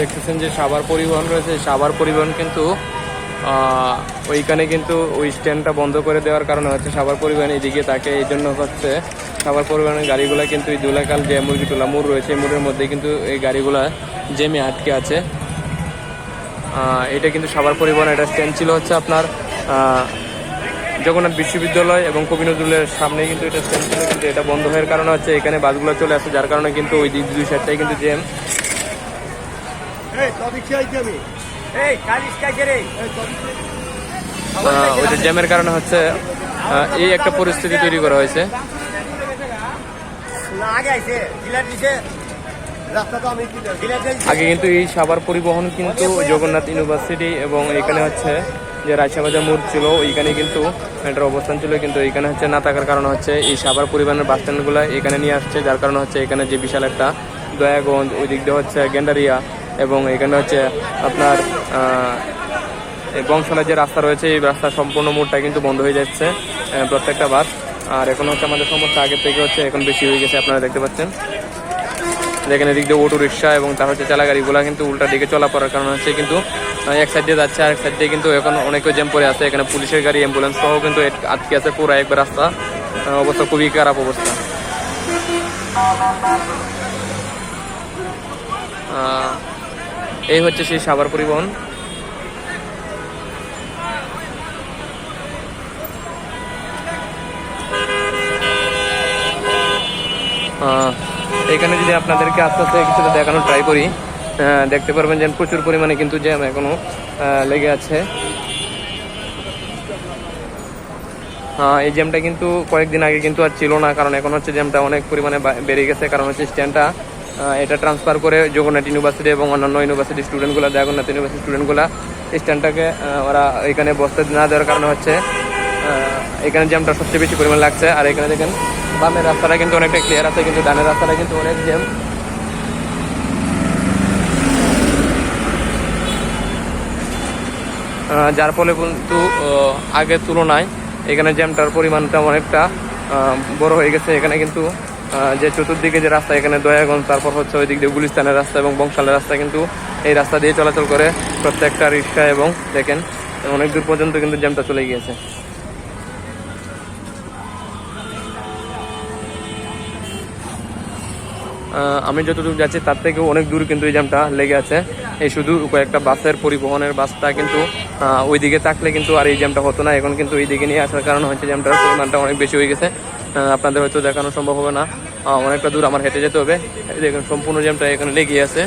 দেখতেছেন যে সাভার পরিবহন রয়েছে। সাভার পরিবহন কিন্তু ওইখানে কিন্তু ওই স্ট্যান্ডটা বন্ধ করে দেওয়ার কারণে হচ্ছে সাভার পরিবহন এদিকে তাকে এই জন্য হচ্ছে সাভার পরিবহনের গাড়িগুলো কিন্তু এই দুলাকাল যে মুরগিটোলা মোড় রয়েছে এই মোড়ের মধ্যে কিন্তু এই গাড়িগুলো জেমে আটকে আছে। এটা কিন্তু সাভার পরিবহন এটা স্ট্যান্ড ছিল হচ্ছে আপনার জগন্নাথ বিশ্ববিদ্যালয় এবং কবি নজরুলের সামনে কিন্তু এটা স্ট্যান্ড ছিল কিন্তু এটা বন্ধ হওয়ার কারণে হচ্ছে এখানে বাসগুলো চলে আসে যার কারণে কিন্তু ওই দিক দুই সাইডটাই কিন্তু আহ, ওইটা জ্যামের কারণে হচ্ছে এই একটা পরিস্থিতি তৈরি করা হয়েছে। আগে কিন্তু এই সাভার পরিবহন কিন্তু জগন্নাথ ইউনিভার্সিটি এবং এখানে হচ্ছে যে রাজশাহবাজার মোড় ছিল ওইখানে কিন্তু এটার অবস্থান ছিল কিন্তু এখানে হচ্ছে না থাকার কারণে হচ্ছে এই সাভার পরিবহনের বাস স্ট্যান্ডগুলো এখানে নিয়ে আসছে যার কারণে হচ্ছে এখানে যে বিশাল একটা দয়াগঞ্জ ওই দিক দিয়ে হচ্ছে গেন্ডারিয়া এবং এখানে হচ্ছে আপনার বংশালের যে রাস্তা রয়েছে এই রাস্তার সম্পূর্ণ মোড়টা কিন্তু বন্ধ হয়ে যাচ্ছে প্রত্যেকটা বাস আর এখন হচ্ছে আমাদের সমস্যা আগের থেকে হচ্ছে এখন বেশি হয়ে গেছে আপনারা দেখতে পাচ্ছেন। যেখানে দিক দিয়ে অটো রিক্সা এবং তার হচ্ছে চালা গাড়িগুলো কিন্তু উল্টা দিকে চলা পড়ার কারণে হচ্ছে কিন্তু এক সাইড দিয়ে যাচ্ছে আর এক সাইড দিয়ে কিন্তু এখন অনেকেও জ্যাম পড়ে আছে। এখানে পুলিশের গাড়ি অ্যাম্বুলেন্স সহ কিন্তু আটকে আছে পুরো একবার রাস্তা। অবস্থা খুবই খারাপ অবস্থা। আহ, এই হচ্ছে সেই সাভার পরিবহন। এখানে যদি আপনাদেরকে আস্তে আস্তে কিছুটা দেখানোর ট্রাই করি দেখতে পারবেন যে প্রচুর পরিমাণে কিন্তু জ্যাম এখনও লেগে আছে। আহ, এই জ্যামটা কিন্তু কয়েকদিন আগে কিন্তু আর ছিল না কারণ এখন হচ্ছে জ্যামটা অনেক পরিমাণে বেড়ে গেছে কারণ হচ্ছে স্ট্যান্ডটা এটা ট্রান্সফার করে জগন্নাথ ইউনিভার্সিটি এবং অন্যান্য ইউনিভার্সিটি স্টুডেন্টগুলো জগন্নাথ ইউনিভার্সিটি স্টুডেন্টগুলো স্ট্যান্ডটাকে ওরা এখানে বসতে না দেওয়ার কারণে হচ্ছে এখানে জ্যামটা সবচেয়ে বেশি পরিমাণ লাগছে। আর এখানে দেখেন, বামের রাস্তাটা কিন্তু অনেকটা ক্লিয়ার আছে, কিন্তু ডানের রাস্তাটা কিন্তু অনেক জ্যাম যার ফলে কিন্তু আগের তুলনায় এখানে জ্যামটার পরিমাণটা অনেকটা বড় হয়ে গেছে। এখানে কিন্তু যে চতুর্দিকে যে রাস্তা এখানে দয়াগঞ্জ তারপর হচ্ছে ওই দিক দিয়ে গুলিস্তানের রাস্তা এবং বংশালের রাস্তা কিন্তু এই রাস্তা দিয়ে চলাচল করে প্রত্যেকটা রিক্সা এবং দেখেন অনেক দূর পর্যন্ত কিন্তু জ্যামটা চলে গিয়েছে। আমি যতদূর যাচ্ছি তার থেকেও অনেক দূর কিন্তু এই জ্যামটা লেগে আছে। এই শুধু কয়েকটা বাসের পরিবহনের বাসটা কিন্তু আহ, ওই দিকে থাকলে কিন্তু আর এই জ্যামটা হতো না। এখন কিন্তু এই দিকে নিয়ে আসার কারণে হচ্ছে জ্যামটার পরিমাণটা অনেক বেশি হয়ে গেছে। আপনাদের হয়তো দেখানো সম্ভব হবে না। অনেকটা দূর আমার হেঁটে যেতে হবে। দেখুন, সম্পূর্ণ জ্যামটা এখানে লেগে আছে।